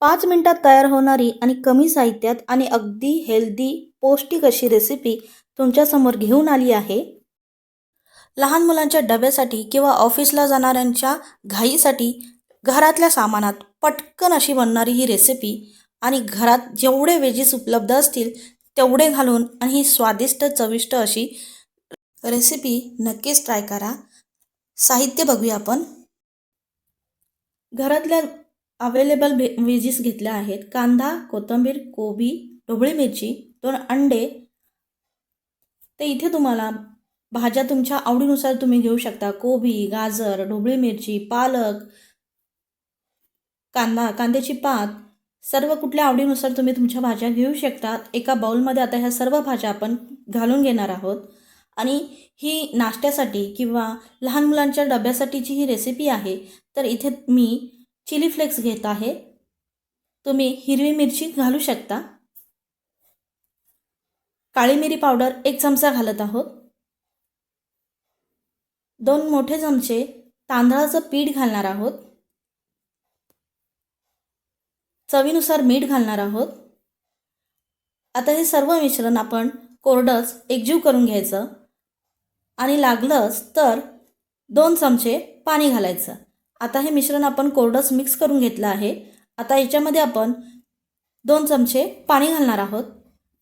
पाच मिनटात तयार होणारी आणि कमी साहित्यात आणि अगदी हेल्दी पौष्टिक अशी रेसिपी तुमच्यासमोर घेऊन आली आहे. लहान मुलांच्या डब्यासाठी किंवा ऑफिसला जाणाऱ्यांच्या घाईसाठी घरातल्या सामानात पटकन अशी बनणारी ही रेसिपी आणि घरात जेवढे वेजीस उपलब्ध असतील तेवढे घालून आणि ही स्वादिष्ट चविष्ट अशी रेसिपी नक्कीच ट्राय करा. साहित्य बघूया आपण. घरातल्या अवेलेबल भे व्हेजीस घेतल्या आहेत. कांदा कोथिंबीर कोबी ढोबळी मिरची दोन अंडे. तर इथे तुम्हाला भाज्या तुमच्या आवडीनुसार तुम्ही घेऊ शकता. कोबी गाजर ढोबळी मिरची पालक कांदा कांद्याची पात. सर्व कुठल्या आवडीनुसार तुम्ही तुमच्या भाज्या घेऊ शकता. एका बाउलमध्ये आता ह्या सर्व भाज्या आपण घालून घेणार आहोत. आणि ही नाश्त्यासाठी किंवा लहान मुलांच्या डब्यासाठीची ही रेसिपी आहे. तर इथे मी चिली फ्लेक्स घेत आहे. तुम्ही हिरवी मिरची घालू शकता. काळी मिरी पावडर एक चमचा घालत आहोत. दोन मोठे चमचे तांदळाचं पीठ घालणार आहोत. चवीनुसार मीठ घालणार आहोत. आता हे सर्व मिश्रण आपण कोरडंच एकजीव करून घ्यायचं. आणि लागलंच तर दोन चमचे पाणी घालायचं. आता हे मिश्रण आपण कोरडंच मिक्स करून घेतलं आहे. आता याच्यामध्ये आपण दोन चमचे पाणी घालणार आहोत.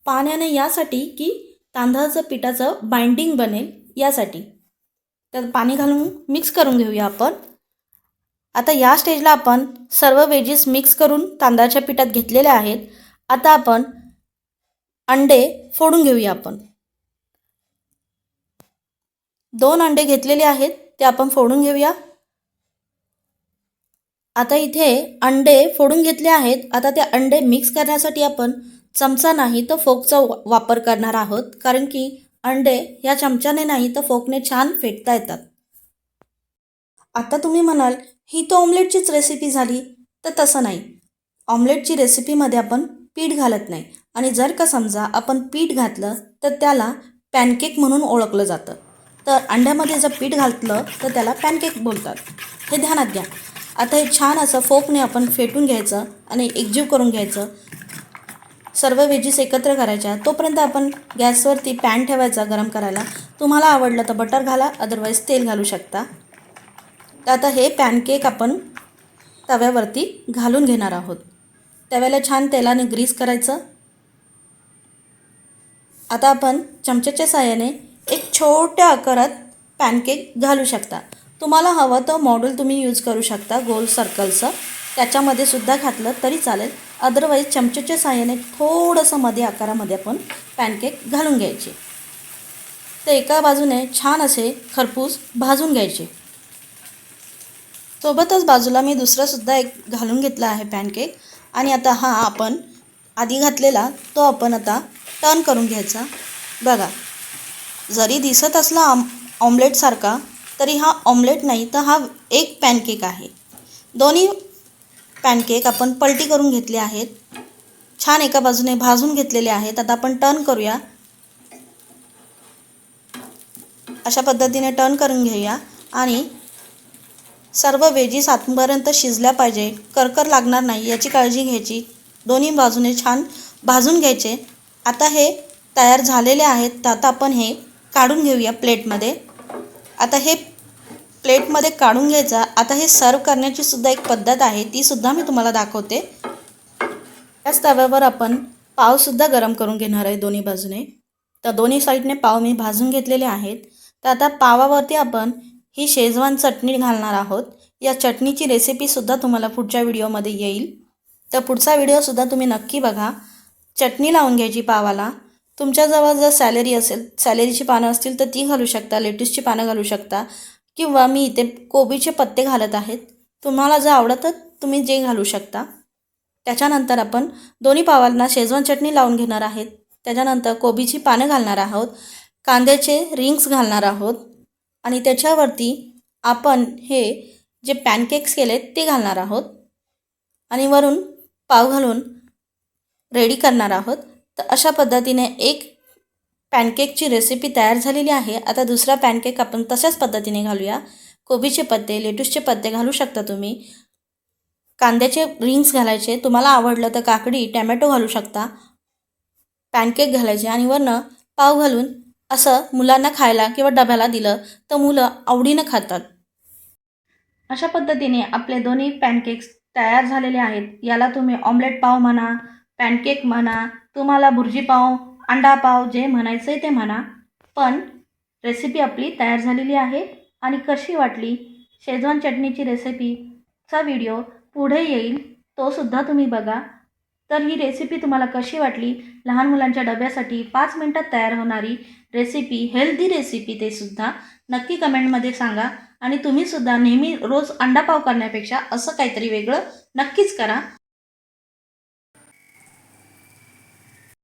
पाण्याने यासाठी की तांदळाचं पिठाचं बाइंडिंग बनेल यासाठी. तर पाणी घालून मिक्स करून घेऊया आपण. आता या स्टेजला आपण सर्व वेजेस मिक्स करून तांदळाच्या पिठात घेतलेल्या आहेत. आता आपण अंडे फोडून घेऊया आपण. दोन अंडे घेतलेले आहेत ते आपण फोडून घेऊया. आता इथे अंडे फोडून घेतले आहेत. आता ते अंडे मिक्स करण्यासाठी आपण चमचा नाही तर फोकचा वापर करणार आहोत. कारण की अंडे या चमच्याने नाही तर फोकने छान फेटता येतात. आता तुम्ही म्हणाल ही तर ऑमलेटचीच रेसिपी झाली. तर तसं नाही. ऑमलेटची रेसिपीमध्ये आपण पीठ घालत नाही. आणि जर का समजा आपण पीठ घातलं तर त्याला पॅनकेक म्हणून ओळखलं जातं. तर अंड्यामध्ये जर पीठ घातलं तर त्याला पॅनकेक बोलतात. हे ध्यानात घ्या. आता हे छान असं फोकने आपण फेटून घ्यायचं आणि एकजीव करून घ्यायचं. सर्व वेजीस एकत्र करायच्या. तोपर्यंत आपण गॅसवरती पॅन ठेवायचा गरम करायला. तुम्हाला आवडलं तर बटर घाला अदरवाईज तेल घालू शकता. तर आता हे पॅनकेक आपण तव्यावरती घालून घेणार आहोत. तव्याला छान तेलाने ग्रीस करायचं. आता आपण चमच्याच्या साहाय्याने एक छोट्या आकारात पॅनकेक घालू शकता. तुम्हाला हवं तर मॉड्यूल तुम्ही यूज करू शकता गोल सर्कलचं त्याच्यामध्ये सुद्धा घातलं तरी चालेल. अदरवाईज चमच्याच्या साहाय्याने थोडंसं मध्ये आकारामध्ये आपण पॅनकेक घालून घ्यायचे. ते एका बाजूने छान असे खरपूस भाजून घ्यायचे. सोबतच बाजूला मी दुसरासुद्धा एक घालून घेतला आहे पॅनकेक आणि आता हा आपण आधी घातलेला तो आपण आता टर्न करून घ्यायचा. बघा जरी दिसत असला आम ऑमलेटसारखा तरी हा ऑमलेट नाही तर हा एक पॅनकेक आहे. दोन्ही पॅनकेक आपण पलटी करून घेतले आहेत. छान एका बाजूने भाजून घेतलेले आहेत. आता आपण टर्न करूया. अशा पद्धतीने टर्न करून घेऊया. आणि सर्व वेजीस आतपर्यंत शिजल्या पाहिजे. करकर लागणार नाही याची काळजी घ्यायची. दोन्ही बाजूने छान भाजून घ्यायचे. आता हे तयार झालेले आहेत. तर आता आपण हे काढून घेऊया प्लेटमध्ये आता हे प्लेटमध्ये काढून घ्यायचा. आता हे सर्व करण्याची सुद्धा एक पद्धत आहे. ती सुद्धा मी तुम्हाला दाखवते. त्याच तव्यावर आपण पावसुद्धा गरम करून घेणार आहे दोन्ही बाजूने. तर दोन्ही साईडने पाव मी भाजून घेतलेले आहेत. तर आता पावावरती आपण ही शेजवान चटणी घालणार आहोत. या चटणीची रेसिपीसुद्धा तुम्हाला पुढच्या व्हिडिओमध्ये येईल. तर पुढचा व्हिडिओसुद्धा तुम्ही नक्की बघा. चटणी लावून घ्यायची पावाला. तुमच्याजवळ जर सॅलरी असेल सॅलरीची पानं असतील तर ती घालू शकता लेटेस्टची पानं घालू शकता. किंवा मी इथे कोबीचे पत्ते घालत आहेत. तुम्हाला जर आवडत तर तुम्ही जे घालू शकता. त्याच्यानंतर आपण दोन्ही पावांना शेजवान चटणी लावून घेणार आहेत. त्याच्यानंतर कोबीची पानं घालणार आहोत. कांद्याचे रिंग्स घालणार आहोत. आणि त्याच्यावरती आपण हे जे पॅनकेक्स केले ते घालणार आहोत. आणि वरून पाव घालून रेडी करणार आहोत. तर अशा पद्धतीने एक पॅनकेकची रेसिपी तयार झालेली आहे. आता दुसरा पॅनकेक आपण तशाच पद्धतीने घालूया. कोबीचे पत्ते लेटूसचे पत्ते घालू शकता तुम्ही. कांद्याचे रिंग्स घालायचे. तुम्हाला आवडलं तर काकडी टॅमॅटो घालू शकता. पॅनकेक घालायचे आणि वरनं पाव घालून असं मुलांना खायला किंवा डब्याला दिलं तर मुलं आवडीनं खातात. अशा पद्धतीने आपले दोन्ही पॅनकेक्स तयार झालेले आहेत. याला तुम्ही ऑमलेट पाव म्हणा पॅनकेक म्हणा तुम्हाला भुर्जी पाव अंडा पाव जे म्हणायचं आहे ते म्हणा. पण रेसिपी आपली तयार झालेली आहे आणि कशी वाटली? शेजवान चटणीची रेसिपीचा व्हिडिओ पुढे येईल तोसुद्धा तुम्ही बघा. तर ही रेसिपी तुम्हाला कशी वाटली? लहान मुलांच्या डब्यासाठी पाच मिनटात तयार होणारी रेसिपी हेल्दी रेसिपी ते सुद्धा नक्की कमेंटमध्ये सांगा. आणि तुम्हीसुद्धा नेहमी रोज अंडा पाव करण्यापेक्षा असं काहीतरी वेगळं नक्कीच करा.